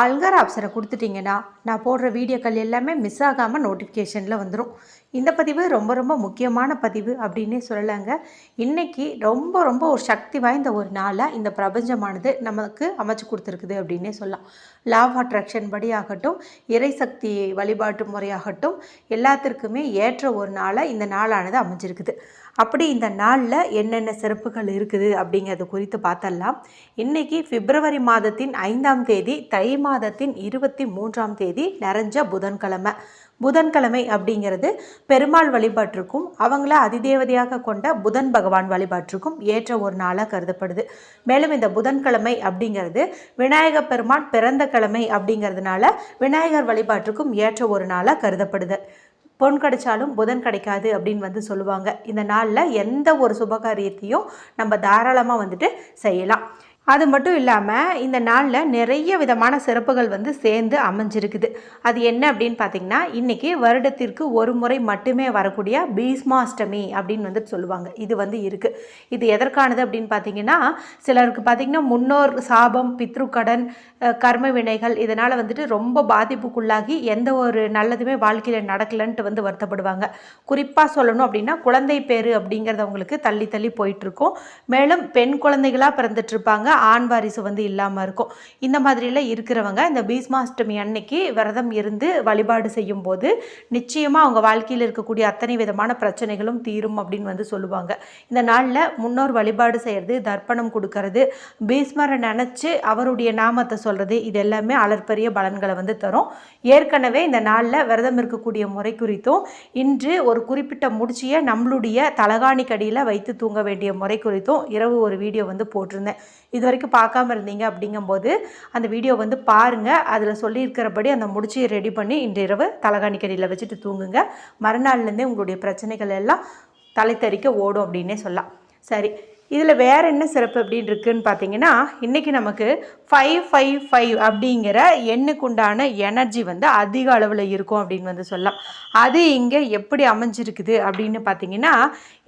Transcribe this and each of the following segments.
ஆல்கர் ஆப்ஷனை கொடுத்துட்டிங்கன்னா நான் போடுற வீடியோக்கள் எல்லாமே மிஸ் ஆகாமல் நோட்டிஃபிகேஷனில் வந்துடும் இந்த பதிவு ரொம்ப ரொம்ப முக்கியமான பதிவு அப்படின்னே சொல்லலாங்க. இன்றைக்கி ரொம்ப ரொம்ப ஒரு சக்தி வாய்ந்த ஒரு நாளாக இந்த பிரபஞ்சமானது நமக்கு அமைச்சு கொடுத்துருக்குது அப்படின்னே சொல்லலாம். லா ஆஃப் அட்ராக்ஷன் படி ஆகட்டும் இறைசக்தி வழிபாட்டு முறையாகட்டும் எல்லாத்திற்குமே ஏற்ற ஒரு நாளாக இந்த நாளானது அமைஞ்சிருக்குது. அப்படி இந்த நாளில் என்னென்ன சிறப்புகள் இருக்குது அப்படிங்கிறது குறித்து பார்த்தரலாம் இன்றைக்கி பிப்ரவரி மாதத்தின் ஐந்தாம் தேதி தை மாதத்தின் இருபத்தி மூன்றாம் தேதி நிறைஞ்ச புதன்கிழமை. புதன்கிழமை அப்படிங்கிறது பெருமாள் வழிபாட்டிற்கும் அவங்கள அதிதேவதையாக கொண்ட புதன் பகவான் வழிபாட்டிற்கும் ஏற்ற ஒரு நாளாக கருதப்படுது. மேலும் இந்த புதன்கிழமை அப்படிங்கிறது விநாயக பெருமான் பிறந்த கிழமை அப்படிங்கிறதுனால விநாயகர் வழிபாட்டிற்கும் ஏற்ற ஒரு நாளாக கருதப்படுது. பொன் கிடைச்சாலும் புதன் கிடைக்காது அப்படின்னு வந்து சொல்லுவாங்க. இந்த நாளில் எந்த ஒரு சுபகாரியத்தையும் நம்ம தாராளமாக வந்துட்டு செய்யலாம். அது மட்டும் இல்லாமல் இந்த நாளில் நிறைய விதமான சிறப்புகள் வந்து சேர்ந்து அமைஞ்சிருக்குது. அது என்ன அப்படின்னு பார்த்தீங்கன்னா இன்றைக்கி வருடத்திற்கு ஒரு முறை மட்டுமே வரக்கூடிய பீஸ்மாஷ்டமி அப்படின்னு வந்துட்டு சொல்லுவாங்க. இது வந்து இருக்குது இது எதற்கானது அப்படின்னு பார்த்தீங்கன்னா சிலருக்கு பார்த்திங்கன்னா முன்னோர் சாபம் பித்ருக்கடன் கர்ம வினைகள் இதனால் வந்துட்டு ரொம்ப பாதிப்புக்குள்ளாகி எந்த ஒரு நல்லதுமே வாழ்க்கையில் நடக்கலைன்ட்டு வந்து வருத்தப்படுவாங்க. குறிப்பாக சொல்லணும் அப்படின்னா குழந்தை பேர் அப்படிங்கிறதவங்களுக்கு தள்ளி தள்ளி போயிட்டுருக்கும் மேலும் பெண் குழந்தைகளாக பிறந்துட்டு இருப்பாங்க. ஆண் வாரிசு வந்து இல்லாமல் இருக்கும். இந்த மாதிரிலாம் இருக்கிறவங்க இந்த பீஸ்மாஷ்டமி அன்னைக்கு விரதம் இருந்து வழிபாடு செய்யும் போது நிச்சயமாக அவங்க வாழ்க்கையில் இருக்கக்கூடிய அத்தனை விதமான பிரச்சனைகளும் தீரும் அப்படின்னு வந்து சொல்லுவாங்க. இந்த நாளில் முன்னோர் வழிபாடு செய்கிறது தர்ப்பணம் கொடுக்கறது பீஸ்மரை நினச்சி அவருடைய நாமத்தை சொல்கிறது இது எல்லாமே அலற்பரிய பலன்களை வந்து தரும். ஏற்கனவே இந்த நாளில் விரதம் இருக்கக்கூடிய முறை குறித்தும் இன்று ஒரு குறிப்பிட்ட முடிச்சியை நம்மளுடைய தலகாணி கடியில் வைத்து தூங்க வேண்டிய முறை குறித்தும் இரவு ஒரு வீடியோ வந்து போட்டிருந்தேன். இது இது வரைக்கும் பார்க்காம இருந்தீங்க அப்படிங்கும்போது அந்த வீடியோ வந்து பாருங்கள் அதில் சொல்லியிருக்கிறபடி அந்த முடிச்சியை ரெடி பண்ணி இன்று இரவு தலகாணி வச்சுட்டு தூங்குங்க. மறுநாள்லேருந்தே உங்களுடைய பிரச்சனைகள் எல்லாம் தலைத்தறிக்க ஓடும் அப்படின்னே சொல்லலாம். சரி இதில் வேறு என்ன சிறப்பு அப்படின்னு இருக்குன்னு பார்த்தீங்கன்னா இன்றைக்கி நமக்கு ஃபைவ் ஃபைவ் ஃபைவ் அப்படிங்கிற எண்ணுக்குண்டான எனர்ஜி வந்து அதிக அளவில் இருக்கும் அப்படின்னு வந்து சொல்லலாம். அது இங்கே எப்படி அமைஞ்சிருக்குது அப்படின்னு பார்த்தீங்கன்னா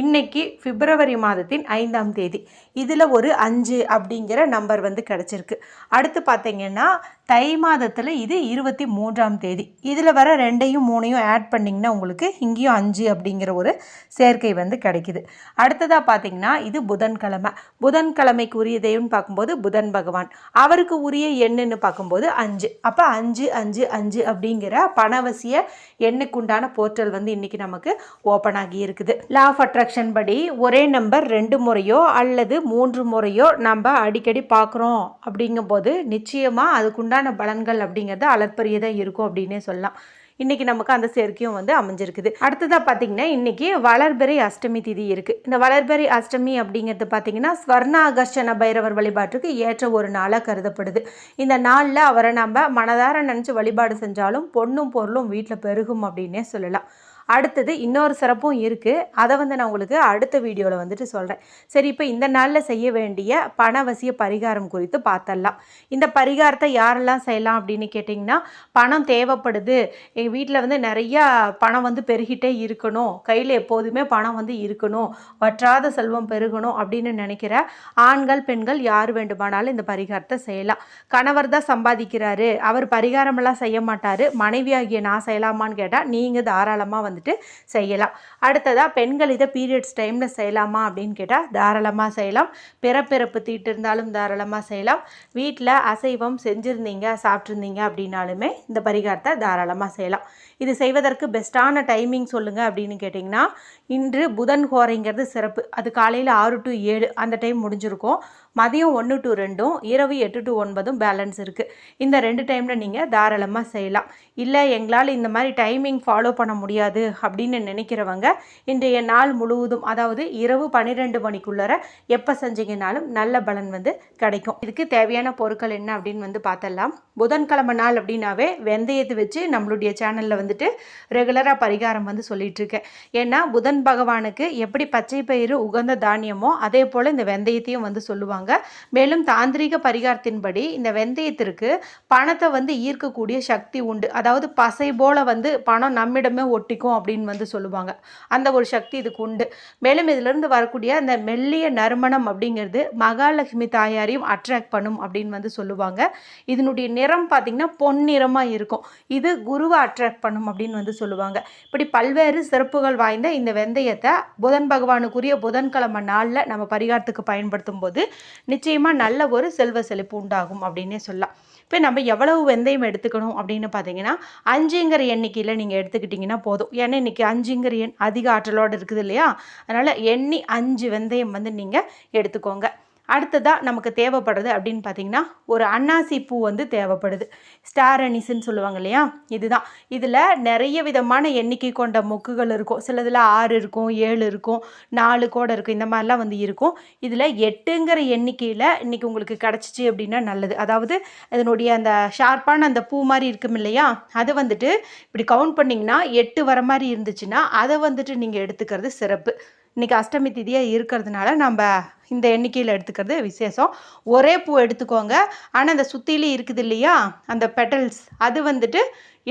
இன்றைக்கி பிப்ரவரி மாதத்தின் ஐந்தாம் தேதி. இதில் ஒரு அஞ்சு அப்படிங்கிற நம்பர் வந்து கிடச்சிருக்கு. அடுத்து பார்த்தீங்கன்னா தை மாதத்தில் இது இருபத்தி மூன்றாம் தேதி. இதில் வர ரெண்டையும் மூணையும் ஆட் பண்ணிங்கன்னா உங்களுக்கு இங்கேயும் அஞ்சு அப்படிங்கிற ஒரு சேர்க்கை வந்து கிடைக்குது. அடுத்ததாக பார்த்தீங்கன்னா இது புதன்கிழமை. புதன்கிழமைக்கு உரிய தெய்வம்னு பார்க்கும்போது புதன் பகவான். அவருக்கு உரிய எண்ணுன்னு பார்க்கும்போது அஞ்சு. அப்போ அஞ்சு அஞ்சு அஞ்சு அப்படிங்கிற பணவசிய எண்ணுக்குண்டான போர்ட்டல் வந்து இன்றைக்கி நமக்கு ஓப்பன் ஆகி இருக்குது. லா ஆஃப் அட்ராக்ஷன் படி ஒரே நம்பர் ரெண்டு முறையோ அல்லது மூன்று முறையோ நம்ம அடிக்கடி பார்க்குறோம் அப்படிங்கும்போது நிச்சயமாக அதுக்குண்டான பலன்கள் அப்படிங்கிறது அளப்பரியதாக இருக்கும் அப்படின்னே சொல்லலாம். இன்றைக்கி நமக்கு அந்த சேர்க்கையும் வந்து அமைஞ்சிருக்குது. அடுத்ததாக பார்த்தீங்கன்னா இன்றைக்கி வளர்பெறை அஷ்டமி திதி இருக்குது இந்த வளர்பெறை அஷ்டமி அப்படிங்கிறது பார்த்தீங்கன்னா ஸ்வர்ண ஆகர்ஷண பைரவர் வழிபாட்டுக்கு ஏற்ற ஒரு நாளாக கருதப்படுது. இந்த நாளில் அவரை நம்ம மனதார நினச்சி வழிபாடு செஞ்சாலும் பொண்ணும் பொருளும் வீட்டில் பெருகும் அப்படின்னே சொல்லலாம். அடுத்தது இன்னொரு சிறப்பும் இருக்குது அதை வந்து நான் உங்களுக்கு அடுத்த வீடியோவில் வந்துட்டு சொல்கிறேன் சரி இப்போ இந்த நாளில் செய்ய வேண்டிய பணவசிய பரிகாரம் குறித்து பார்த்தரலாம் இந்த பரிகாரத்தை யாரெல்லாம் செய்யலாம் அப்படின்னு கேட்டிங்கன்னா பணம் தேவைப்படுது. எங்கள் வீட்டில் வந்து நிறையா பணம் வந்து பெருகிட்டே இருக்கணும். கையில் எப்போதுமே பணம் வந்து இருக்கணும். வற்றாத செல்வம் பெருகணும் அப்படின்னு நினைக்கிற ஆண்கள் பெண்கள் யார் வேண்டுமானாலும் இந்த பரிகாரத்தை செய்யலாம். கணவர் தான் சம்பாதிக்கிறாரு. அவர் பரிகாரமெல்லாம் செய்ய மாட்டார். மனைவியாகிய நான் செய்யலாமான்னு கேட்டால் நீங்கள் தாராளமாக வந்து வந்துட்டு செய்யலாம். அடுத்ததாக பெண்கள் இதை பீரியட்ஸ் டைமில் செய்யலாமா அப்படின்னு கேட்டால் தாராளமாக செய்யலாம். பிறப்பிறப்பு தீட்டு இருந்தாலும் தாராளமாக செய்யலாம். வீட்டில் அசைவம் செஞ்சுருந்தீங்க சாப்பிட்ருந்தீங்க அப்படின்னாலுமே இந்த பரிகாரத்தை தாராளமாக செய்யலாம். இது செய்வதற்கு பெஸ்ட்டான டைமிங் சொல்லுங்கள் அப்படின்னு கேட்டிங்கன்னா இன்று புதன் ஹோரைங்கிறது சிறப்பு. அது காலையில் ஆறு டு ஏழு அந்த டைம் முடிஞ்சிருக்கும். மதியம் ஒன்று டு ரெண்டும் இரவு எட்டு டு ஒன்பதும் பேலன்ஸ் இருக்குது இந்த ரெண்டு டைமில் நீங்கள் தாராளமாக செய்யலாம். இல்லை எங்களால் இந்த மாதிரி டைமிங் ஃபாலோ பண்ண முடியாது அப்படின்னு நினைக்கிறவங்க இன்றைய நாள் முழுவதும் அதாவது இரவு பன்னிரெண்டு மணிக்குள்ளார எப்போ செஞ்சீங்கனாலும் நல்ல பலன் வந்து கிடைக்கும். இதுக்கு தேவையான பொருட்கள் என்ன அப்படின்னு வந்து பார்த்தலாம் புதன்கிழமை நாள் அப்படின்னாவே வெந்தயத்தை வச்சு நம்மளுடைய சேனலில் வந்துட்டு ரெகுலராக பரிகாரம் வந்து சொல்லிகிட்ருக்கேன் இருக்கேன். ஏன்னா புதன் பகவானுக்கு எப்படி பச்சை பயிறு உகந்த தானியமோ அதே போல் இந்த வெந்தயத்தையும் வந்து சொல்லுவாங்க. சொல்கிறாங்க மேலும் தாந்திரிக பரிகாரத்தின்படி இந்த வெந்தயத்திற்கு பணத்தை வந்து ஈர்க்கக்கூடிய சக்தி உண்டு. அதாவது பசை போல் வந்து பணம் நம்மிடமே ஒட்டிக்கும் அப்படின்னு வந்து சொல்லுவாங்க. அந்த ஒரு சக்தி இதுக்கு உண்டு. மேலும் இதிலிருந்து வரக்கூடிய அந்த மெல்லிய நறுமணம் அப்படிங்கிறது மகாலட்சுமி தாயாரையும் அட்ராக்ட் பண்ணும் அப்படின்னு வந்து சொல்லுவாங்க. இதனுடைய நிறம் பார்த்திங்கன்னா பொன்னிறமாக இருக்கும். இது குருவை அட்ராக்ட் பண்ணும் அப்படின்னு வந்து சொல்லுவாங்க. இப்படி பல்வேறு சிறப்புகள் வாய்ந்த இந்த வெந்தயத்தை புதன் பகவானுக்குரிய புதன்கிழமை நாளில் நம்ம பரிகாரத்துக்கு பயன்படுத்தும் போது நிச்சயமாக நல்ல ஒரு செல்வ செழிப்பு உண்டாகும் அப்படின்னே சொல்லலாம். இப்போ நம்ம எவ்வளவு வெந்தயம் எடுத்துக்கணும் அப்படின்னு பார்த்தீங்கன்னா அஞ்சுங்கிற எண்ணிக்கையில் நீங்கள் எடுத்துக்கிட்டிங்கன்னா போதும். ஏன்னா இன்றைக்கி அஞ்சுங்கிற எண் அதிக ஆற்றலோடு இருக்குது இல்லையா? அதனால் எண்ணி அஞ்சு வெந்தயம் வந்து நீங்கள் எடுத்துக்கோங்க. அடுத்ததாக நமக்கு தேவைப்படுறது அப்படின்னு பார்த்தீங்கன்னா ஒரு அன்னாசி பூ வந்து தேவைப்படுது. ஸ்டார் அனிஸ்ன்னு சொல்லுவாங்க இல்லையா? இதுதான். இதில் நிறைய விதமான எண்ணிக்கை கொண்ட மொக்குகள் இருக்கும். சிலதில் ஆறு இருக்கும் ஏழு இருக்கும் நாலு கூட இருக்கும் இந்த மாதிரிலாம் வந்து இருக்கும். இதில் எட்டுங்கிற எண்ணிக்கையில் இன்றைக்கி உங்களுக்கு கிடச்சிச்சு அப்படின்னா நல்லது. அதாவது அதனுடைய அந்த ஷார்ப்பான அந்த பூ மாதிரி இருக்கும் இல்லையா? அதை வந்துட்டு இப்படி கவுண்ட் பண்ணிங்கன்னா எட்டு வர மாதிரி இருந்துச்சுன்னா அதை வந்துட்டு நீங்கள் எடுத்துக்கிறது சிறப்பு. இன்றைக்கி அஷ்டமி திதியாக இருக்கிறதுனால நம்ம இந்த எண்ணிக்கையில் எடுத்துக்கிறது விசேஷம். ஒரே பூ எடுத்துக்கோங்க. ஆனால் அந்த சுற்றிலையும் இருக்குது இல்லையா? அந்த பெட்டல்ஸ் அது வந்துட்டு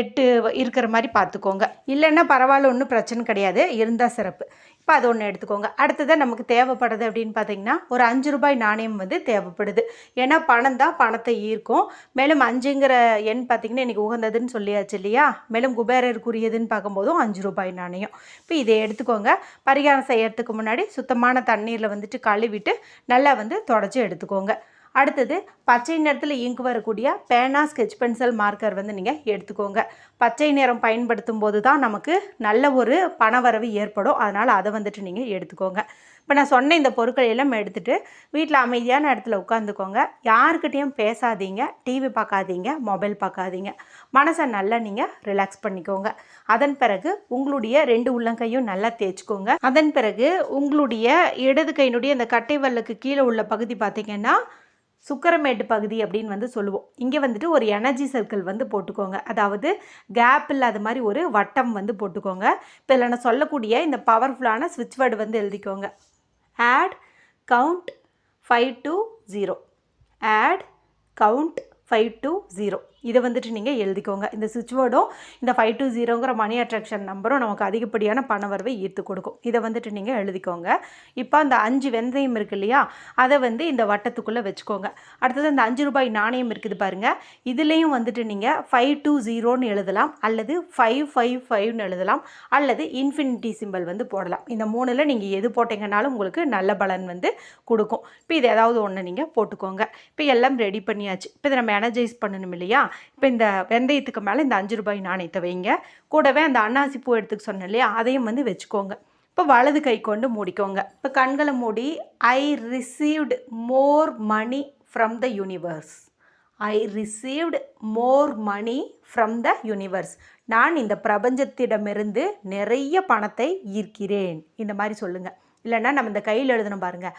எட்டு இருக்கிற மாதிரி பார்த்துக்கோங்க. இல்லைன்னா பரவாயில்ல ஒன்றும் பிரச்சனை கிடையாது. இருந்தால் சிறப்பு. இப்போ அது ஒன்று எடுத்துக்கோங்க. அடுத்ததாக நமக்கு தேவைப்படுது அப்படின்னு பார்த்தீங்கன்னா ஒரு அஞ்சு ரூபாய் நாணயம் வந்து தேவைப்படுது. ஏன்னா பணம் தான் பணத்தை ஈர்க்கும். மேலும் அஞ்சுங்கிற எண் பார்த்திங்கன்னா இன்றைக்கி உகந்ததுன்னு சொல்லியாச்சு இல்லையா? மேலும் குபேரருக்குரியதுன்னு பார்க்கும்போதும் அஞ்சு ரூபாய் நாணயம். இப்போ இதை எடுத்துக்கோங்க. பரிகாரம் செய்யறதுக்கு முன்னாடி சுத்தமான தண்ணீரில் வந்துட்டு கழுவிட்டு நல்லா வந்து தொடச்சி எடுத்துக்கோங்க. அடுத்தது பச்சை நிறத்தில் இங்கு வரக்கூடிய பேனா ஸ்கெச் பென்சில் மார்க்கர் வந்து நீங்கள் எடுத்துக்கோங்க. பச்சை நிறம் பயன்படுத்தும் போது தான் நமக்கு நல்ல ஒரு பணவரவு ஏற்படும். அதனால் அதை வந்துட்டு நீங்கள் எடுத்துக்கோங்க. இப்போ நான் சொன்ன இந்த பொருட்களை எல்லாம் எடுத்துகிட்டு வீட்டில் அமைதியான இடத்துல உட்காந்துக்கோங்க. யாருக்கிட்டேயும் பேசாதீங்க டிவி பார்க்காதீங்க மொபைல் பார்க்காதீங்க. மனசை நல்லா நீங்கள் ரிலாக்ஸ் பண்ணிக்கோங்க. அதன் பிறகு உங்களுடைய ரெண்டு உள்ளங்கையும் நல்லா தேய்ச்சிக்கோங்க. அதன் பிறகு உங்களுடைய இடது கையினுடைய அந்த கட்டை வல்லுக்கு கீழே உள்ள பகுதி பார்த்திங்கன்னா சுக்கரமேட்டு பகுதி அப்படின்னு வந்து சொல்லுவோம். இங்கே வந்துட்டு ஒரு எனர்ஜி சர்க்கிள் வந்து போட்டுக்கோங்க. அதாவது கேப் இல்லாத மாதிரி ஒரு வட்டம் வந்து போட்டுக்கோங்க. இப்போ இல்லை நான் சொல்லக்கூடிய இந்த பவர்ஃபுல்லான ஸ்விட்ச் வேர்டு வந்து எழுதிக்கோங்க. add count 5 to 0 add count 5 to 0 இதை வந்துட்டு நீங்கள் எழுதிக்கோங்க. இந்த சுவிட்ச் வேர்டும் இந்த ஃபைவ் டூ ஜீரோங்கிற மணி அட்ராக்ஷன் நம்பரும் நமக்கு அதிகப்படியான பண வரவை ஈர்த்து கொடுக்கும். இதை வந்துட்டு நீங்கள் எழுதிக்கோங்க. இப்போ அந்த அஞ்சு வெந்தயம் இருக்கு இல்லையா? அதை வந்து இந்த வட்டத்துக்குள்ளே வச்சுக்கோங்க. அடுத்தது அந்த அஞ்சு ரூபாய் நாணயம் இருக்குது பாருங்கள் இதுலேயும் வந்துட்டு நீங்கள் ஃபைவ் டூ ஜீரோன்னு எழுதலாம். அல்லது ஃபைவ் ஃபைவ் ஃபைவ்னு எழுதலாம். அல்லது இன்ஃபினிட்டி சிம்பிள் வந்து போடலாம். இந்த மூணில் நீங்கள் எது போட்டிங்கனாலும் உங்களுக்கு நல்ல பலன் வந்து கொடுக்கும். இப்போ இது ஏதாவது ஒன்று நீங்கள் போட்டுக்கோங்க. இப்போ எல்லாம் ரெடி பண்ணியாச்சு. இப்போ இதை நம்ம எனர்ஜைஸ் பண்ணணும் இல்லையா? இப்போ இந்த வெந்தயத்துக்கு மேலே இந்த அஞ்சு ரூபாய் நாணயத்தை வைங்க. கூடவே அந்த அன்னாசி பூ எடுத்துக்க சொன்னேன் இல்லையா? அதையும் வந்து வச்சுக்கோங்க. இப்போ வலது கை கொண்டு மூடிக்கோங்க. இப்போ கண்களை மூடி I received more money from the universe I received more money from the universe நான் இந்த பிரபஞ்சத்திடமிருந்து நிறைய பணத்தை ஈர்க்கிறேன். இந்த மாதிரி சொல்லுங்கள் இல்லைன்னா நம்ம இந்த கையில் எழுதணும் பாருங்கள்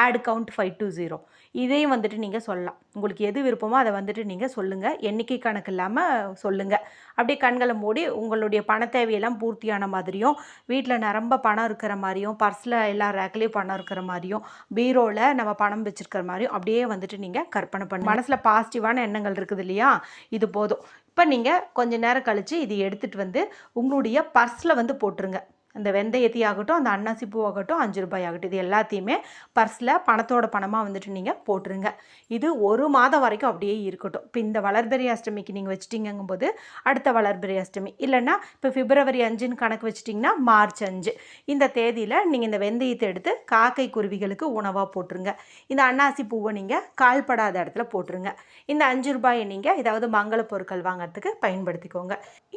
add count five two zero இதையும் வந்துட்டு நீங்கள் சொல்லலாம். உங்களுக்கு எது விருப்பமோ அதை வந்துட்டு நீங்கள் சொல்லுங்கள் எண்ணிக்கை கணக்கு இல்லாமல் சொல்லுங்கள் அப்படியே கண்களை மூடி உங்களுடைய பண தேவையெல்லாம் பூர்த்தியான மாதிரியும் வீட்டில் நிரம்ப பணம் இருக்கிற மாதிரியும் பர்ஸில் எல்லா ரேக்லேயும் பணம் இருக்கிற மாதிரியும் பீரோவில் நம்ம பணம் வச்சுருக்கிற மாதிரியும் அப்படியே வந்துட்டு நீங்கள் கற்பனை பண்ணி மனசில் பாசிட்டிவான எண்ணங்கள் இருக்குது இல்லையா? இது போதும். இப்போ நீங்கள் கொஞ்ச நேரம் கழித்து இது எடுத்துகிட்டு வந்து உங்களுடைய பர்ஸில் வந்து போட்டுருங்க. அந்த வெந்தயத்தி ஆகட்டும் அந்த அன்னாசி பூ ஆகட்டும் அஞ்சு ரூபாய் ஆகட்டும். இது எல்லாத்தையுமே பர்ஸில் பணத்தோட பணமாக வந்துட்டு நீங்கள் போட்டுருங்க. இது ஒரு மாதம் வரைக்கும் அப்படியே இருக்கட்டும். இப்போ இந்த வளர்பிறை அஷ்டமிக்கு நீங்கள் வச்சிட்டிங்கும்போது அடுத்த வளர்பிறை அஷ்டமி. இல்லைன்னா இப்போ பிப்ரவரி அஞ்சுன்னு கணக்கு வச்சிட்டிங்கன்னா மார்ச் அஞ்சு. இந்த தேதியில் நீங்கள் இந்த வெந்தயத்தை எடுத்து காக்கை குருவிகளுக்கு உணவாக போட்டுருங்க. இந்த அன்னாசி பூவை நீங்கள் கால்படாத இடத்துல போட்டுருங்க. இந்த அஞ்சு ரூபாயை நீங்கள் ஏதாவது மங்கள பொருட்கள் வாங்கிறதுக்கு பயன்படுத்திக்கோங்க.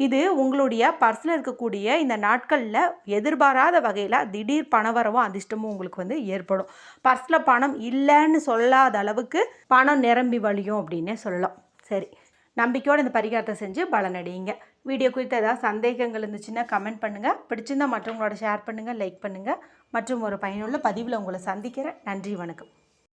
இது உங்களுடைய பர்ஸில் இருக்கக்கூடிய இந்த நாட்களில் எதிர்பாராத வகையில் திடீர் பணவரவும் அதிர்ஷ்டமும் உங்களுக்கு வந்து ஏற்படும். பர்ஸில் பணம் இல்லைன்னு சொல்லாத அளவுக்கு பணம் நிரம்பி வழியும் அப்படின்னே சொல்லலாம். சரி நம்பிக்கையோடு இந்த பரிகாரத்தை செஞ்சு பலனடையுங்க வீடியோ குறித்த ஏதாவது சந்தேகங்கள் இருந்துச்சுன்னா கமெண்ட் பண்ணுங்கள் பிடிச்சிருந்தா மற்றவங்களோட ஷேர் பண்ணுங்கள் லைக் பண்ணுங்கள் மற்றும் ஒரு பயனுள்ள பதிவில் உங்களை சந்திக்கிறேன். நன்றி வணக்கம்.